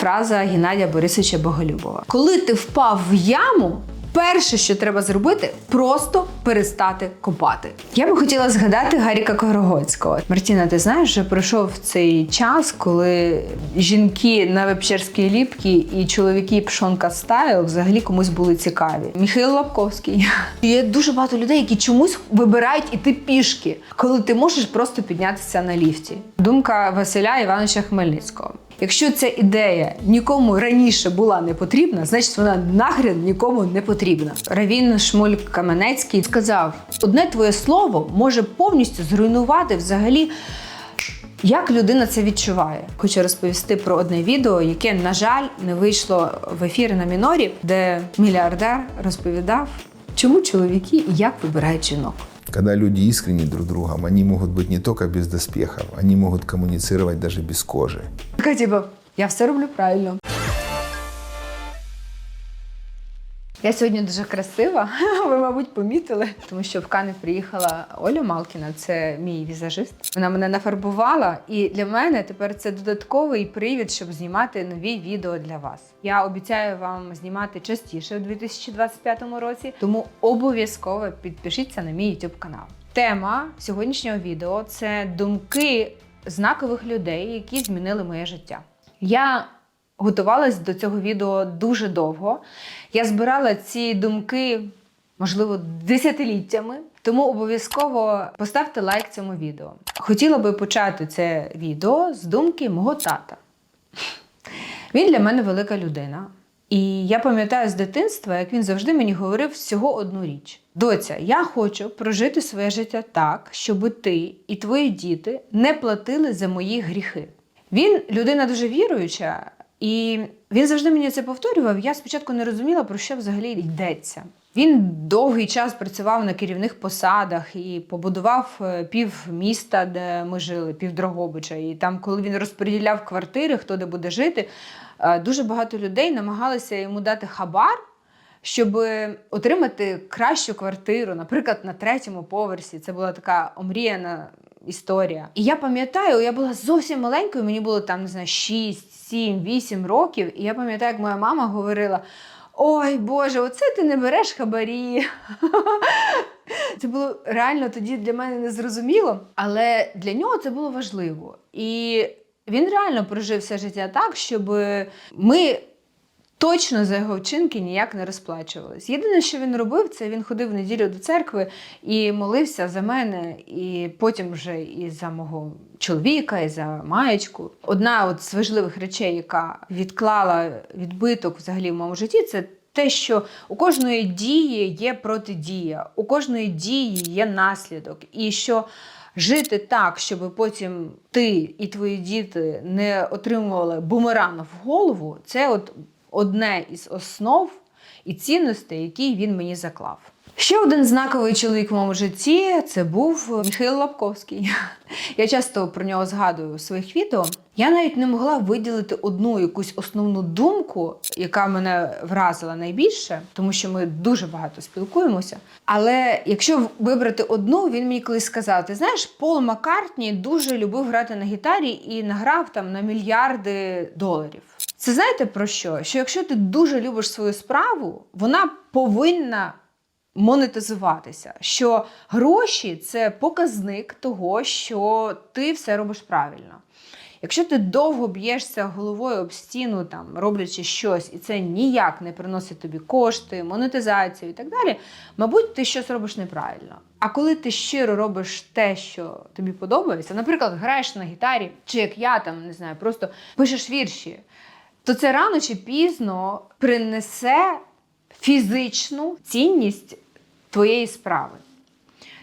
Фраза Геннадія Борисовича Боголюбова. Коли ти впав в яму, перше, що треба зробити, просто перестати копати. Я би хотіла згадати Гаріка Корогоцького. Мартіна, ти знаєш, що пройшов цей час, коли жінки на вебчерській ліпкі і чоловіки пшонка стайл взагалі комусь були цікаві. Михайло Лапковський. Є дуже багато людей, які чомусь вибирають іти пішки, коли ти можеш просто піднятися на ліфті. Думка Василя Івановича Хмельницького. Якщо ця ідея нікому раніше була не потрібна, значить вона нахрен нікому не потрібна. Равін Шмуль Каменецький сказав: одне твоє слово може повністю зруйнувати взагалі. Як людина це відчуває? Хочу розповісти про одне відео, яке, на жаль, не вийшло в ефір на мінорі, де мільярдер розповідав, чому чоловіки і як вибирають жінок. Когда люди искренни друг с другом, они могут быть не только без доспехов, они могут коммуницировать даже без кожи. Така, типу, я все роблю правильно. Я сьогодні дуже красива, ви, мабуть, помітили, тому що в Кани приїхала Оля Малкіна, це мій візажист. Вона мене нафарбувала, і для мене тепер це додатковий привід, щоб знімати нові відео для вас. Я обіцяю вам знімати частіше у 2025 році, тому обов'язково підпишіться на мій YouTube канал. Тема сьогоднішнього відео це думки знакових людей, які змінили моє життя. Я готувалась до цього відео дуже довго. Я збирала ці думки, можливо, десятиліттями. Тому обов'язково поставте лайк цьому відео. Хотіла би почати це відео з думки мого тата. Він для мене велика людина. І я пам'ятаю з дитинства, як він завжди мені говорив всього одну річ: доця, я хочу прожити своє життя так, щоб ти і твої діти не платили за мої гріхи. Він людина дуже віруюча, і він завжди мені це повторював. Я спочатку не розуміла, про що взагалі йдеться. Він довгий час працював на керівних посадах і побудував е, пів міста, де ми жили, пів Дрогобича. І там, коли він розподіляв квартири, хто де буде жити, е, дуже багато людей намагалися йому дати хабар, щоб отримати кращу квартиру, наприклад, на третьому поверсі. Це була така омріяна історія. І я пам'ятаю, я була зовсім маленькою, мені було там, не знаю, 6, 7, 8 років. І я пам'ятаю, як моя мама говорила. Ой Боже, оце ти не береш хабарі. Це було реально тоді для мене незрозуміло, але для нього це було важливо. І він реально прожив все життя так, щоб ми точно за його вчинки ніяк не розплачувались. Єдине, що він робив, це він ходив в неділю до церкви і молився за мене, і потім вже і за мого чоловіка, і за маєчку. Одна от з важливих речей, яка відклала відбиток взагалі в моєму житті, це те, що у кожної дії є протидія, у кожної дії є наслідок, і що жити так, щоб потім ти і твої діти не отримували бумеранг в голову, це от одне із основ і цінностей, які він мені заклав. Ще один знаковий чоловік в моєму житті це був Михайло Лапковський. Я часто про нього згадую у своїх відео. Я навіть не могла виділити одну якусь основну думку, яка мене вразила найбільше, тому що ми дуже багато спілкуємося. Але якщо вибрати одну, він мені колись сказав: ти знаєш, Пол Маккартні дуже любив грати на гітарі і награв там на мільярди доларів. Це знаєте про що? Що якщо ти дуже любиш свою справу, вона повинна монетизуватися. Що гроші це показник того, що ти все робиш правильно. Якщо ти довго б'єшся головою об стіну, там роблячи щось, і це ніяк не приносить тобі кошти, монетизацію і так далі, мабуть, ти щось робиш неправильно. А коли ти щиро робиш те, що тобі подобається, наприклад, граєш на гітарі, чи як я там не знаю, просто пишеш вірші, то це рано чи пізно принесе фізичну цінність твоєї справи.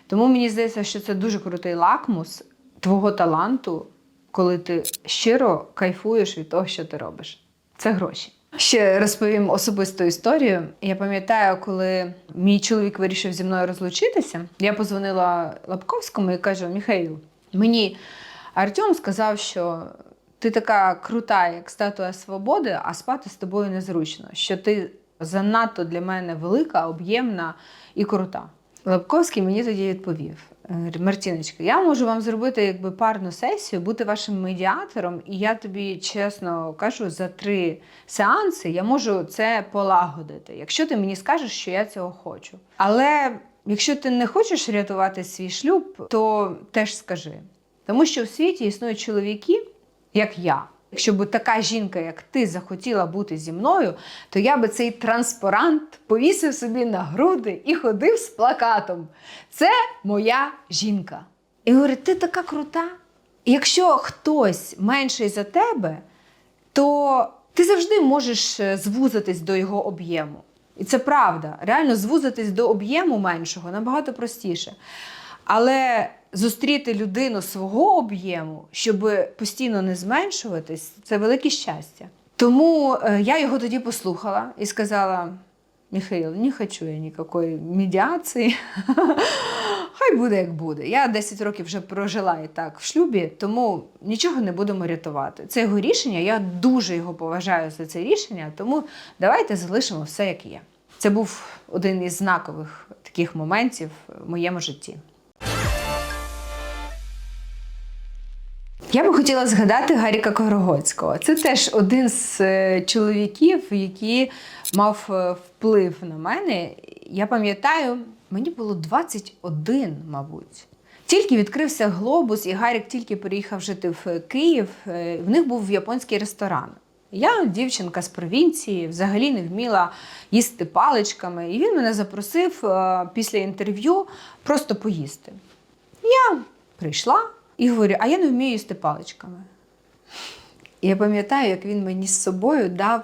Тому мені здається, що це дуже крутий лакмус твого таланту, коли ти щиро кайфуєш від того, що ти робиш. Це гроші. Ще розповім особисту історію. Я пам'ятаю, коли мій чоловік вирішив зі мною розлучитися, я позвонила Лапковському і кажу: Міхаїл, мені Артем сказав, що ти така крута, як статуя свободи, а спати з тобою незручно. Що ти занадто для мене велика, об'ємна і крута. Лапковський мені тоді відповів: е, Мартіночка, я можу вам зробити якби парну сесію, бути вашим медіатором, і я тобі чесно кажу, за три сеанси я можу це полагодити, якщо ти мені скажеш, що я цього хочу. Але якщо ти не хочеш рятувати свій шлюб, то теж скажи. Тому що в світі існують чоловіки, як я. Якщо б така жінка, як ти, захотіла бути зі мною, то я би цей транспарант повісив собі на груди і ходив з плакатом. Це моя жінка. І говорить, ти така крута. Якщо хтось менший за тебе, то ти завжди можеш е, звузитись до його об'єму. І це правда. Реально звузитись до об'єму меншого набагато простіше. Але зустріти людину свого об'єму, щоб постійно не зменшуватись, це велике щастя. Тому е, я його тоді послухала і сказала: Михаил, не хочу я ніякої медіації. Хай буде як буде. Я 10 років вже прожила і так в шлюбі, тому нічого не будемо рятувати. Це його рішення. Я дуже його поважаю за це рішення, тому давайте залишимо все як є. Це був один із знакових таких моментів в моєму житті. Я би хотіла згадати Гаріка Корогоцького. Це теж один з е, чоловіків, який мав е, вплив на мене. Я пам'ятаю, мені було 21, мабуть. Тільки відкрився глобус, і Гарік тільки переїхав жити в Київ. е, В них був японський ресторан. Я дівчинка з провінції, взагалі не вміла їсти паличками. І він мене запросив після інтерв'ю просто поїсти. Я прийшла і говорю, а я не вмію їсти паличками. І я пам'ятаю, як він мені з собою дав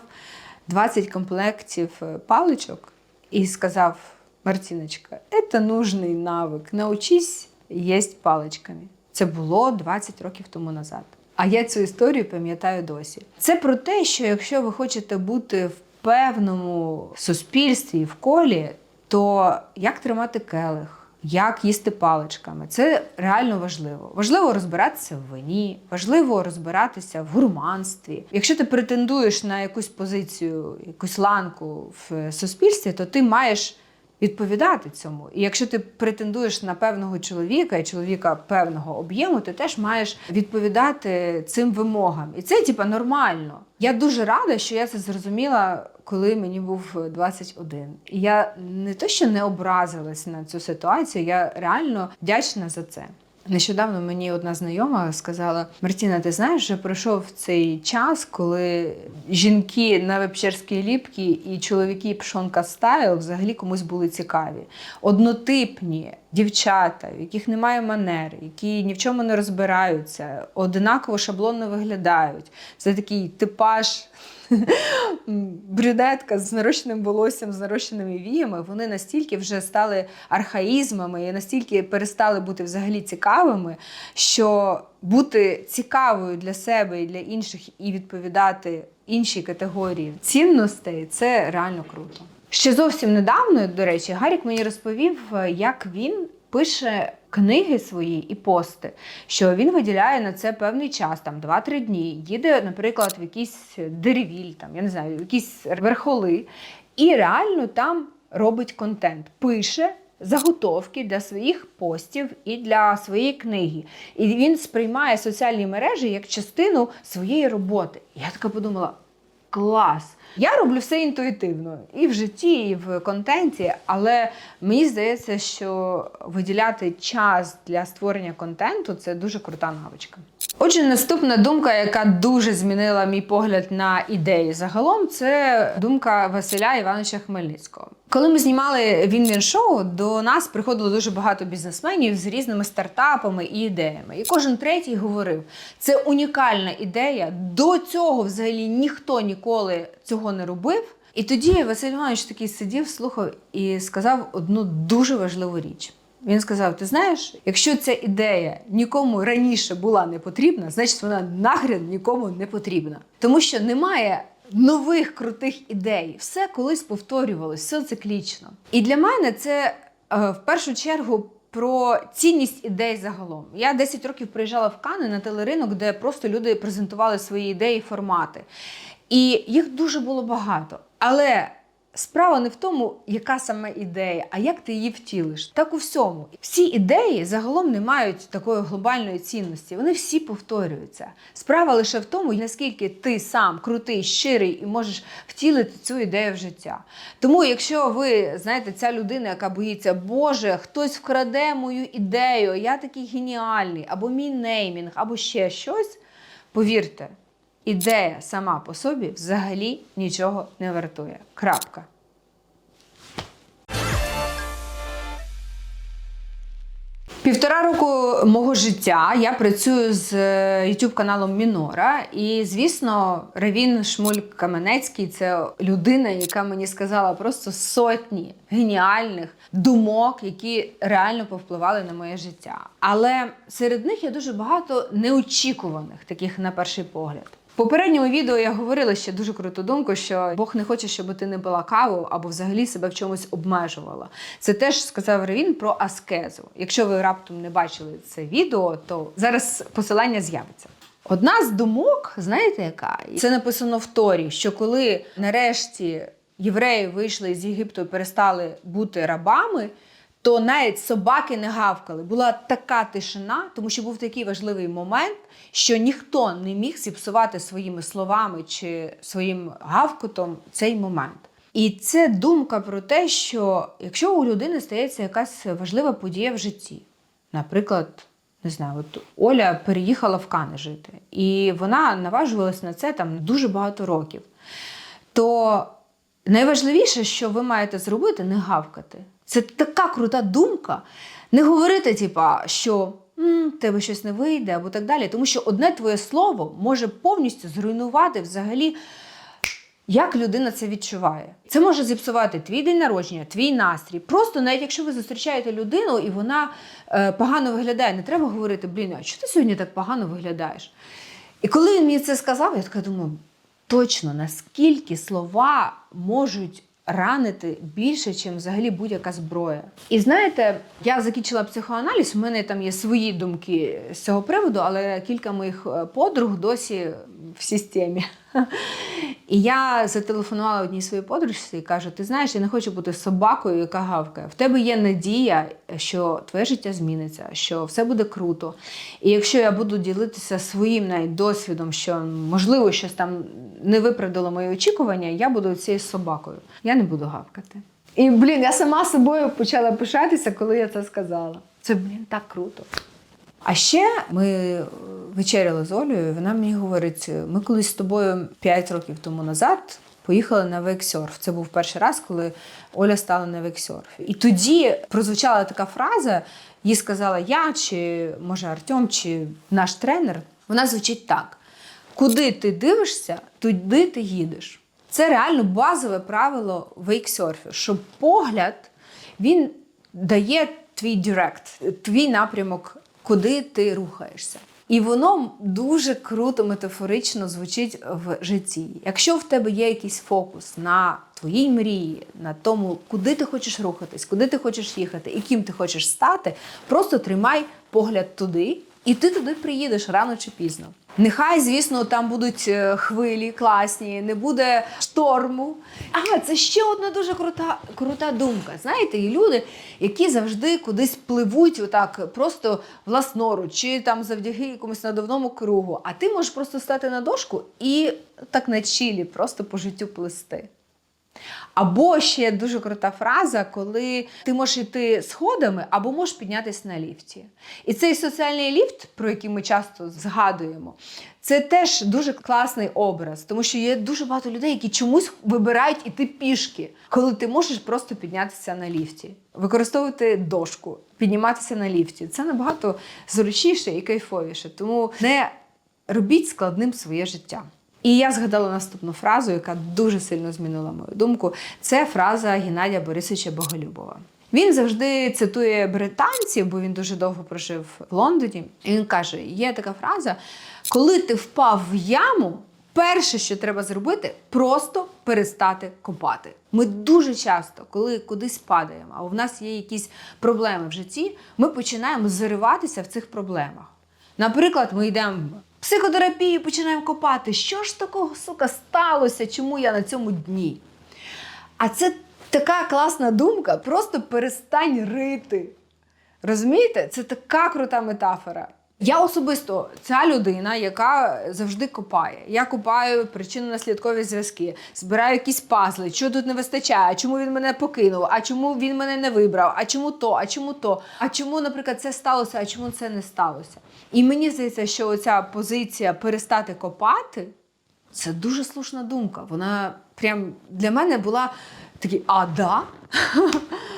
20 комплектів е, паличок і сказав: Мартіночка, це нужний навик. Научись їсти паличками. Це було 20 років тому назад. А я цю історію пам'ятаю досі. Це про те, що якщо ви хочете бути в певному суспільстві, в колі, то як тримати келих? Як їсти паличками, це реально важливо. Важливо розбиратися в вині, важливо розбиратися в гурманстві. Якщо ти претендуєш на якусь позицію, якусь ланку в суспільстві, то ти маєш відповідати цьому. І якщо ти претендуєш на певного чоловіка і чоловіка певного об'єму, ти теж маєш відповідати цим вимогам. І це типа нормально. Я дуже рада, що я це зрозуміла, коли мені був 21. І я не то, що не образилась на цю ситуацію, я реально вдячна за це. Нещодавно мені одна знайома сказала: Мартіна, ти знаєш, вже пройшов цей час, коли жінки на вебчерській ліпкі і чоловіки пшонка стайл взагалі комусь були цікаві. Однотипні дівчата, в яких немає манер, які ні в чому не розбираються, одинаково шаблонно виглядають. Це такий типаж. Брюнетка з нарощеним волоссям, з нарощеними віями, вони настільки вже стали архаїзмами і настільки перестали бути взагалі цікавими, що бути цікавою для себе і для інших і відповідати іншій категорії цінностей це реально круто. Ще зовсім недавно, до речі, Гарік мені розповів, як він пише книги свої і пости, що він виділяє на це певний час, там 2-3 дні. Їде, наприклад, в якийсь деревіль, там, я не знаю, в якісь верхоли, і реально там робить контент, пише. Заготовки для своїх постів і для своєї книги. І він сприймає соціальні мережі як частину своєї роботи. Я така подумала: клас! Я роблю все інтуїтивно і в житті, і в контенті, але мені здається, що виділяти час для створення контенту це дуже крута навичка. Отже, наступна думка, яка дуже змінила мій погляд на ідеї загалом, це думка Василя Івановича Хмельницького. Коли ми знімали він він шоу, до нас приходило дуже багато бізнесменів з різними стартапами і ідеями. І кожен третій говорив: це унікальна ідея. До цього взагалі ніхто ніколи цього не робив. І тоді Василь Іванович такий сидів, слухав і сказав одну дуже важливу річ. Він сказав: Ти знаєш, якщо ця ідея нікому раніше була не потрібна, значить вона нахрен нікому не потрібна. Тому що немає нових крутих ідей. Все колись повторювалось, все циклічно. І для мене це е, в першу чергу. Про цінність ідей загалом. Я 10 років приїжджала в Кани на телеринок, де просто люди презентували свої ідеї, формати. І їх дуже було багато. Але Справа не в тому, яка саме ідея, а як ти її втілиш. Так у всьому. Всі ідеї загалом не мають такої глобальної цінності. Вони всі повторюються. Справа лише в тому, наскільки ти сам крутий, щирий і можеш втілити цю ідею в життя. Тому, якщо ви знаєте, ця людина, яка боїться, Боже, хтось вкраде мою ідею, я такий геніальний, або мій неймінг, або ще щось, повірте. Ідея сама по собі взагалі нічого не вартує. Крапка. Півтора року мого життя я працюю з е, youtube каналом Мінора. І, звісно, Равін Шмуль Каменецький це людина, яка мені сказала просто сотні геніальних думок, які реально повпливали на моє життя. Але серед них є дуже багато неочікуваних, таких на перший погляд. Попередньому відео я говорила ще дуже круту думку, що Бог не хоче, щоб ти не пила каву або взагалі себе в чомусь обмежувала. Це теж сказав Ревін про аскезу. Якщо ви раптом не бачили це відео, то зараз посилання з'явиться. Одна з думок, знаєте, яка це написано в Торі, що коли нарешті євреї вийшли з Єгипту і перестали бути рабами, то навіть собаки не гавкали. Була така тишина, тому що був такий важливий момент, що ніхто не міг зіпсувати своїми словами чи своїм гавкотом цей момент. І це думка про те, що якщо у людини стається якась важлива подія в житті, наприклад, не знаю, от Оля переїхала в Кани жити, і вона наважувалась на це там дуже багато років. То найважливіше, що ви маєте зробити, не гавкати. Це така крута думка. Не говорити, типа, що «М, тебе щось не вийде або так далі. Тому що одне твоє слово може повністю зруйнувати взагалі. Як людина це відчуває? Це може зіпсувати твій день народження, твій настрій. Просто навіть якщо ви зустрічаєте людину і вона е, погано виглядає, не треба говорити, блін, а чого ти сьогодні так погано виглядаєш? І коли він мені це сказав, я така думаю, точно наскільки слова можуть ранити більше, ніж взагалі будь-яка зброя. І знаєте, я закінчила психоаналіз, у мене там є свої думки з цього приводу, але кілька моїх е, подруг досі в системі. І я зателефонувала одній своїй подружці і кажу: ти знаєш, я не хочу бути собакою, яка гавкає. В тебе є надія, що твоє життя зміниться, що все буде круто. І якщо я буду ділитися своїм досвідом, що можливо щось там не виправдало мої очікування, я буду цією собакою. Я не буду гавкати. І блін, я сама собою почала пишатися, коли я це сказала. Це блін так круто. А ще ми е, вечеряли з Олею, і вона мені говорить: ми колись з тобою 5 років тому назад поїхали на вейксерф. Це був перший раз, коли Оля стала на вейксерф. І тоді прозвучала така фраза, їй сказала я, чи може Артем, чи наш тренер. Вона звучить так: куди ти дивишся, туди ти їдеш. Це реально базове правило вейксерфу, що погляд він дає твій директ, твій напрямок, куди ти рухаєшся. І воно дуже круто метафорично звучить в житті. Якщо в тебе є якийсь фокус на твоїй мрії, на тому, куди ти хочеш рухатись, куди ти хочеш їхати і ким ти хочеш стати, просто тримай погляд туди, і ти туди приїдеш рано чи пізно. Нехай, звісно, там будуть е, хвилі класні, не буде шторму. А, це ще одна дуже крута, крута думка. Знаєте, є люди, які завжди кудись пливуть, отак, просто власноруч, чи там завдяки якомусь надувному кругу. А ти можеш просто стати на дошку і так на чілі, просто по життю плисти. Або ще дуже крута фраза, коли ти можеш йти сходами, або можеш піднятися на ліфті. І цей соціальний ліфт, про який ми часто згадуємо, це теж дуже класний образ, тому що є дуже багато людей, які чомусь вибирають іти пішки, коли ти можеш просто піднятися на ліфті, використовувати дошку, підніматися на ліфті. Це набагато зручніше і кайфовіше. Тому не робіть складним своє життя. І я згадала наступну фразу, яка дуже сильно змінила мою думку. Це фраза Геннадія Борисовича Боголюбова. Він завжди цитує британців, бо він дуже довго прожив в Лондоні. І він каже: є така фраза: коли ти впав в яму, перше, що треба зробити, просто перестати копати. Ми дуже часто, коли кудись падаємо, а у нас є якісь проблеми в житті, ми починаємо зариватися в цих проблемах. Наприклад, ми йдемо психотерапію, починаємо копати. Що ж такого сука сталося? Чому я на цьому дні? А це така класна думка. Просто перестань рити. Розумієте? Це така крута метафора. Я особисто ця людина, яка завжди копає. Я копаю причинно-наслідкові зв'язки, збираю якісь пазли, що тут не вистачає, чому він мене покинув, а чому він мене не вибрав, а чому то, а чому то, а чому, наприклад, це сталося, а чому це не сталося. І мені здається, що оця позиція перестати копати це дуже слушна думка. Вона прям для мене була такий, а да?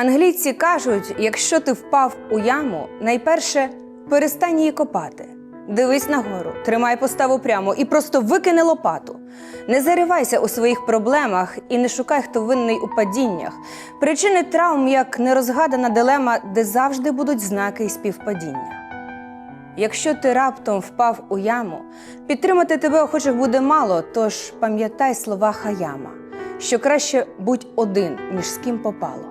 Англійці кажуть, якщо ти впав у яму, найперше перестань її копати. Дивись нагору, тримай поставу прямо і просто викини лопату. Не заривайся у своїх проблемах і не шукай, хто винний у падіннях. Причини травм як нерозгадана дилема, де завжди будуть знаки і співпадіння. Якщо ти раптом впав у яму, підтримати тебе охочих буде мало, тож пам'ятай слова Хаяма, що краще будь один, ніж з ким попало.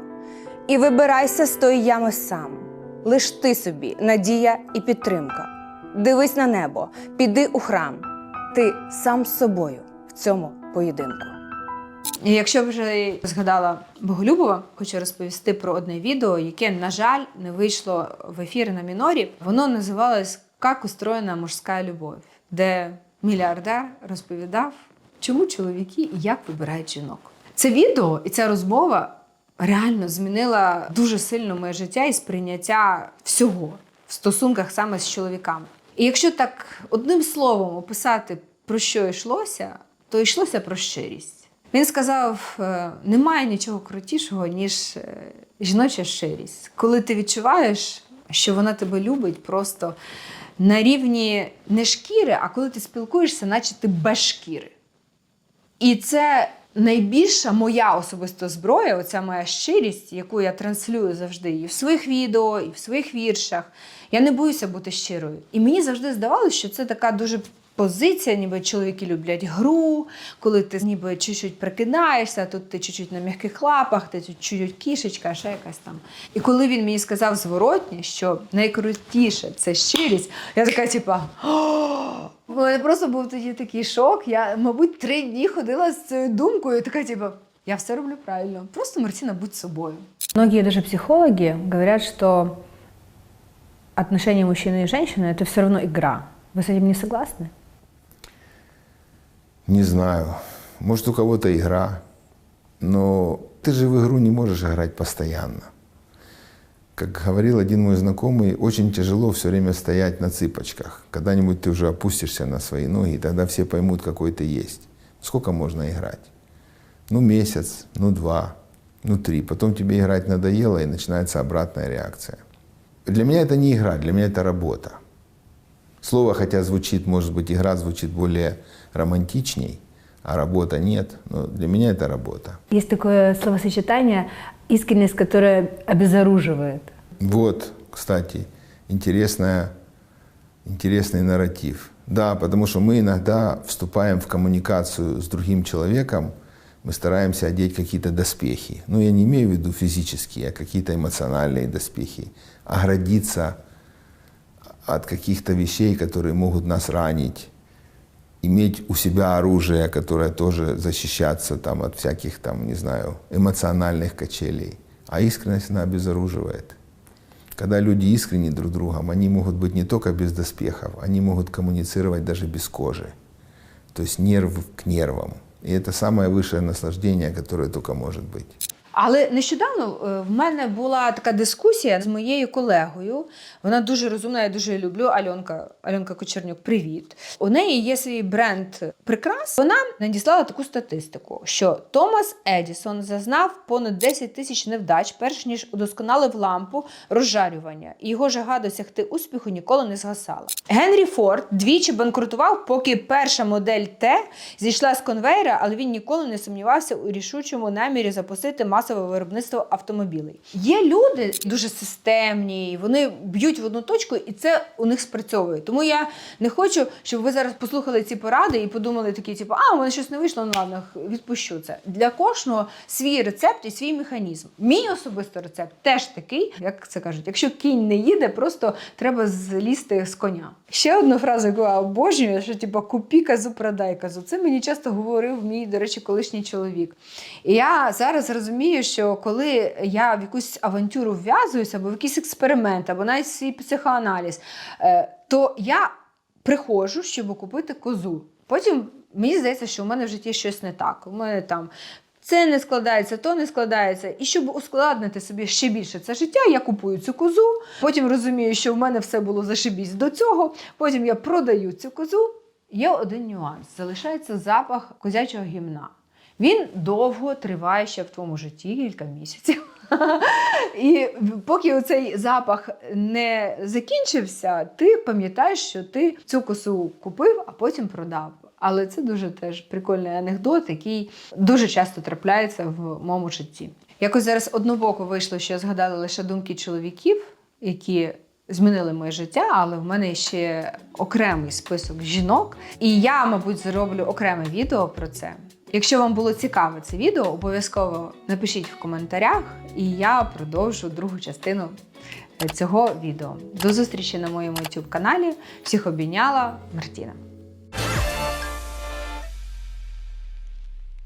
І вибирайся з тої ями сам. Лиш ти собі надія і підтримка. Дивись на небо, піди у храм. Ти сам з собою в цьому поєдинку. І якщо вже згадала Боголюбова, хочу розповісти про одне відео, яке, на жаль, не вийшло в ефір на мінорі. Воно називалось Як устроєна мужська любов, де мільярдер розповідав, чому чоловіки і як вибирають жінок. Це відео і ця розмова реально змінила дуже сильно моє життя і сприйняття всього в стосунках саме з чоловіками. І якщо так одним словом описати, про що йшлося, то йшлося про щирість. Він сказав: е, немає нічого крутішого, ніж е, жіноча щирість. Коли ти відчуваєш, що вона тебе любить просто на рівні не шкіри, а коли ти спілкуєшся, наче ти без шкіри. І це найбільша моя особиста зброя, оця моя щирість, яку я транслюю завжди і в своїх відео, і в своїх віршах. Я не боюся бути щирою. І мені завжди здавалося, що це така дуже позиція, ніби чоловіки люблять гру, коли ти ніби чуть-чуть прикидаєшся, тут ти чуть-чуть на м'яких лапах, ти чуть-чуть кішечка, ще якась там. І коли він мені сказав зворотні, що найкрутіше це щирість, я така, типа. У мене просто був тоді такий шок. Я, мабуть, три дні ходила з цією думкою, така, типу, я все роблю правильно. Просто Мартіна, будь собою. Многие даже психологи говорят, что отношения мужчины и женщины это все равно игра. Вы с этим не согласны? Не знаю. Может, у кого-то игра, но ты же в игру не можешь играть постоянно. Как говорил один мой знакомый, очень тяжело все время стоять на цыпочках. Когда-нибудь ты уже опустишься на свои ноги, и тогда все поймут, какой ты есть. Сколько можно играть? Ну, месяц, ну, два, ну, три. Потом тебе играть надоело, и начинается обратная реакция. Для меня это не игра, для меня это работа. Слово, хотя звучит, может быть, игра звучит более романтичней, а работа нет, но для меня это работа. Есть такое словосочетание искренность, которая обезоруживает. Вот, кстати, интересная, интересный нарратив. Да, потому что мы иногда вступаем в коммуникацию с другим человеком, мы стараемся одеть какие-то доспехи. Ну, я не имею в виду физические, а какие-то эмоциональные доспехи. Оградиться от каких-то вещей, которые могут нас ранить. Иметь у себя оружие, которое тоже защищаться там, от всяких, там, не знаю, эмоциональных качелей. А искренность, она обезоруживает. Когда люди искренни друг другом, они могут быть не только без доспехов, они могут коммуницировать даже без кожи. То есть нерв к нервам. И это самое высшее наслаждение, которое только может быть. Але нещодавно е, в мене була така дискусія з моєю колегою. Вона дуже розумна, я дуже люблю. Альонка, Альонка Кочернюк, привіт. У неї є свій бренд прикрас. Вона надіслала таку статистику, що Томас Едісон зазнав понад 10 тисяч невдач, перш ніж удосконалив лампу розжарювання. І його жага досягти успіху ніколи не згасала. Генрі Форд двічі банкрутував, поки перша модель Т зійшла з конвейера, але він ніколи не сумнівався у рішучому намірі запустити масове масове виробництво автомобілей. Є люди дуже системні, вони б'ють в одну точку, і це у них спрацьовує. Тому я не хочу, щоб ви зараз послухали ці поради і подумали такі, типу, а у мене щось не вийшло, ну ладно, відпущу це. Для кожного свій рецепт і свій механізм. Мій особистий рецепт теж такий, як це кажуть, якщо кінь не їде, просто треба злізти з коня. Ще одну фразу, яку я обожнюю, що типу купі казу, продай казу. Це мені часто говорив мій, до речі, колишній чоловік. І я зараз розумію, що коли я в якусь авантюру вв'язуюся, або в якийсь експеримент, або навіть свій психоаналіз, е, то я приходжу, щоб купити козу. Потім мені здається, що у мене в житті щось не так. У мене там. Це не складається, то не складається. І щоб ускладнити собі ще більше це життя, я купую цю козу. Потім розумію, що в мене все було зашибісь до цього. Потім я продаю цю козу. Є один нюанс: залишається запах козячого гімна. Він довго триває ще в твоєму житті, кілька місяців. І поки цей запах не закінчився, ти пам'ятаєш, що ти цю косу купив, а потім продав. Але це дуже теж прикольний анекдот, який дуже часто трапляється в моєму житті. Якось зараз однобоко вийшло, що я згадала лише думки чоловіків, які змінили моє життя, але в мене ще окремий список жінок. І я, мабуть, зроблю окреме відео про це. Якщо вам було цікаве це відео, обов'язково напишіть в коментарях, і я продовжу другу частину цього відео. До зустрічі на моєму YouTube каналі. Всіх обійняла Мартіна.